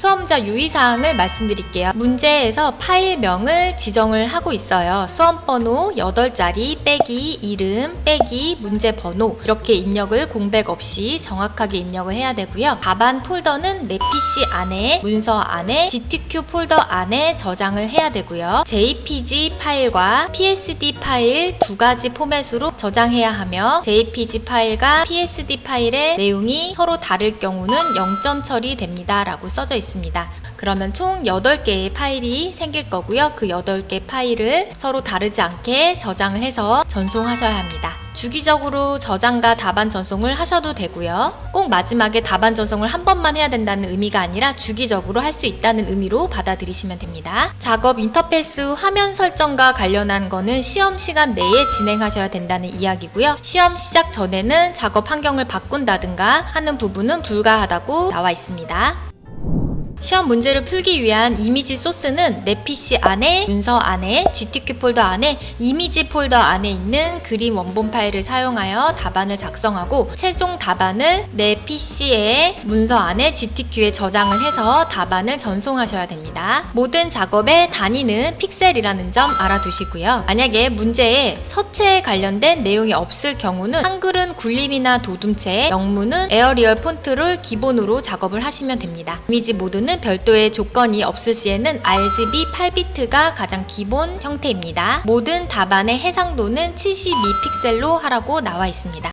수험자 유의사항을 말씀드릴게요. 문제에서 파일명을 지정을 하고 있어요. 수험번호 8자리 빼기 이름 빼기 문제 번호 이렇게 입력을 공백 없이 정확하게 입력을 해야 되고요. 답안 폴더는 내 PC 안에 문서 안에 GTQ 폴더 안에 저장을 해야 되고요. JPG 파일과 PSD 파일 두 가지 포맷으로 저장해야 하며 JPG 파일과 PSD 파일의 내용이 서로 다를 경우는 0점 처리됩니다. 라고 써져 있습니다. 그러면 총 8개의 파일이 생길 거고요. 그 8개 파일을 서로 다르지 않게 저장을 해서 전송하셔야 합니다. 주기적으로 저장과 답안 전송을 하셔도 되고요. 꼭 마지막에 답안 전송을 한 번만 해야 된다는 의미가 아니라 주기적으로 할 수 있다는 의미로 받아들이시면 됩니다. 작업 인터페이스 화면 설정과 관련한 거는 시험 시간 내에 진행하셔야 된다는 이야기고요. 시험 시작 전에는 작업 환경을 바꾼다든가 하는 부분은 불가하다고 나와 있습니다. 시험 문제를 풀기 위한 이미지 소스는 내 PC 안에, 문서 안에, GTQ 폴더 안에, 이미지 폴더 안에 있는 그림 원본 파일을 사용하여 답안을 작성하고 최종 답안을 내 PC의 문서 안에 GTQ에 저장을 해서 답안을 전송하셔야 됩니다. 모든 작업의 단위는 픽셀이라는 점 알아두시고요. 만약에 문제에 서체에 관련된 내용이 없을 경우는 한글은 굴림이나 도둠체, 영문은 에어리얼 폰트를 기본으로 작업을 하시면 됩니다. 이미지 모드는 별도의 조건이 없을 시에는 RGB 8비트가 가장 기본 형태입니다. 모든 답안의 해상도는 72픽셀로 하라고 나와 있습니다.